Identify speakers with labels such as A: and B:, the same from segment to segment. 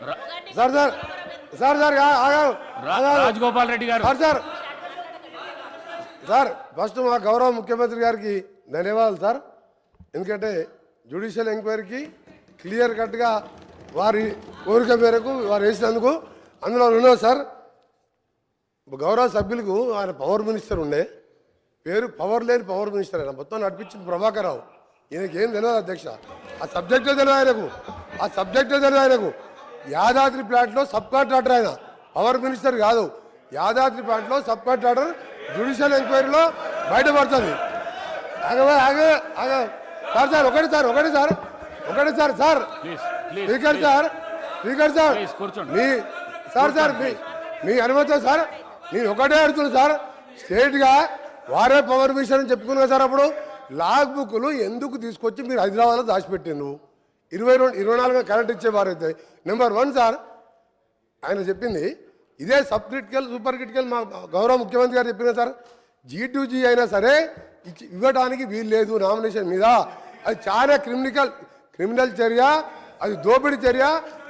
A: Sir sir. Sir sir.
B: Rajagopal Reddy గారు.
A: Sir sir. Sir first మా గౌరవ ముఖ్యమంత్రి గారికి ధన్యవాదాలు సార్. ఎందుకంటే జ్యుడిషియల్ ఎంక్వైరీకి క్లియర్ కట్గా వారి కోరిక మేరకు వారు వేసినందుకు అందులో రెండో సార్ గౌరవ సభ్యులకు ఆయన పవర్ మినిస్టర్ ఉండే. పేరు పవర్ లేని పవర్ మినిస్టర్ ఆయన. మొత్తం నడిపించింది ప్రభాకర్ రావు. ఈయనకి ఏం తెలియదు అధ్యక్ష. ఆ సబ్జెక్టే తెలియదు ఆయనకు. ఆ సబ్జెక్టే తెలియదు ఆయనకు. యాదాద్రి ప్లాంట్లో సబ్ కాంట్రాక్టర్ ఆయన. పవర్ మినిస్టర్ కాదు. యాదాద్రి ప్లాంట్లో సబ్ కాంట్రాక్టర్ జ్యుడిషియల్ ఎంక్వైరీలో బయటపడుతుంది ఆగవే ఆగే ఆగ సార్ సార్ ఒకటి సార్ ఒకటి సార్ ఒకటి sir sir. Speaker sir speaker sir. మీ సార్ సార్ మీ మీ అనుమతి సార్. నేను ఒకటే అడుగుతున్నా సార్. స్టేట్గా వారే పవర్ మిషన్ అని చెప్పుకున్నా సార్ అప్పుడు. లాగ్ బుక్లు ఎందుకు తీసుకొచ్చి మీరు హైదరాబాద్లో దాచిపెట్టిండ్రు? ఇరవై రెండు ఇరవై నాలుగు కరెంట్ ఇచ్చేవారైతే నెంబర్ వన్ సార్ ఆయన చెప్పింది ఇదే సబ్ క్రిటికల్ సూపర్ క్రిటికల్ మా గౌరవ ముఖ్యమంత్రి గారు చెప్పిన సార్ జీ టు జీ అయినా సరే ఇచ్చి ఇవ్వడానికి వీలు లేదు నామినేషన్ మీద. అది చాలా క్రిమినల్ క్రిమినల్ చర్య అది దోపిడీ చర్య.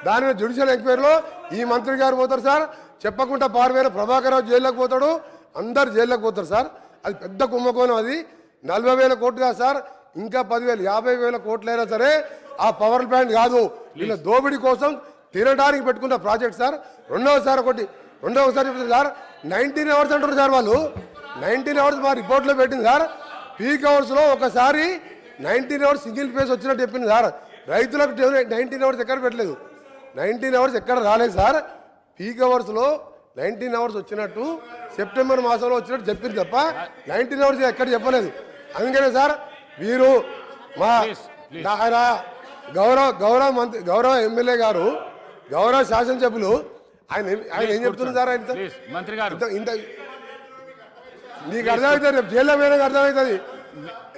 A: దాని మీద జ్యుడిషియల్ ఎంక్వైరీలో ఈ మంత్రి గారు పోతారు సార్ చెప్పకుండా పారిపోయిన ప్రభాకర్ రావు జైల్లోకి పోతాడు అందరు జైల్లోకి పోతారు సార్ అది పెద్ద కుంభకోణం అది. నలభై వేల కోట్లు కాదు సార్ ఇంకా పదివేలు యాభై వేల కోట్లైనా సరే ఆ పవర్ ప్లాంట్ కాదు. వీళ్ళ దోపిడీ కోసం తినడానికి పెట్టుకున్న ప్రాజెక్ట్ సార్. రెండవసారి ఒకటి రెండవసారి సార్. నైన్టీన్ అవర్స్ అంటారు సార్ వాళ్ళు. నైన్టీన్ అవర్స్ మా రిపోర్ట్లో పెట్టింది సార్. పీక్ అవర్స్లో ఒకసారి నైన్టీన్ అవర్స్ సింగిల్ ఫేస్ వచ్చినట్టు చెప్పింది సార్. రైతులకు నైన్టీన్ అవర్స్ ఎక్కడ పెట్టలేదు. నైన్టీన్ అవర్స్ ఎక్కడ రాలేదు సార్. పీక్ అవర్స్లో నైన్టీన్ అవర్స్ వచ్చినట్టు సెప్టెంబర్ మాసంలో వచ్చినట్టు చెప్పింది తప్ప నైన్టీన్ అవర్స్ ఎక్కడ చెప్పలేదు. అందుకనే సార్ వీరు మా ఆయన గౌరవ గౌరవ మంత్రి గౌరవ ఎమ్మెల్యే గారు గౌరవ శాసనసభ్యులు ఆయన ఆయన ఏం చెప్తున్నారు సార్ ఆయన?
B: ప్లీజ్ మంత్రి గారు.
A: ఇంత నీకు అర్థమవుతుంది రేపు జైల్లో పోయినాక అర్థమవుతుంది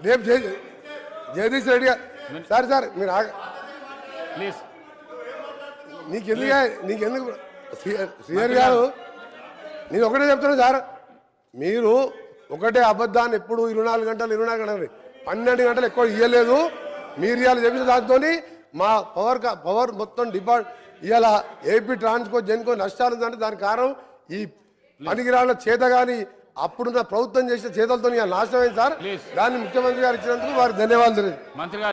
A: రేపు జగదీష్ రెడ్డి గారు సార్ సార్ మీరు ఆగ
B: ప్లీజ్
A: నీకెందుకు నీకెందుకు శ్రీ- శ్రీహరి గారు. నేను ఒకటే చెప్తున్నా సార్. మీరు ఒకటే అబద్ధాన్ని ఎప్పుడు ఇరవై నాలుగు గంటలు ఇరవై నాలుగు గంటలు పన్నెండు గంటలు ఎక్కువ ఇవ్వలేదు మీరు ఇవాళ చెప్పిన దాంతో మా పవర్ పవర్ మొత్తం డిపార్ట్ ఇవాళ ఏపీ ట్రాన్స్కో జెన్కో నష్టాలు ఉందంటే దానికి కారణం ఈ పనికిరాళ్ళ చేత కానీ అప్పుడున్న ప్రభుత్వం చేసిన చేతలతో నాశనం అయింది సార్. దాన్ని ముఖ్యమంత్రి గారు ఇచ్చినందుకు వారికి ధన్యవాదాలు.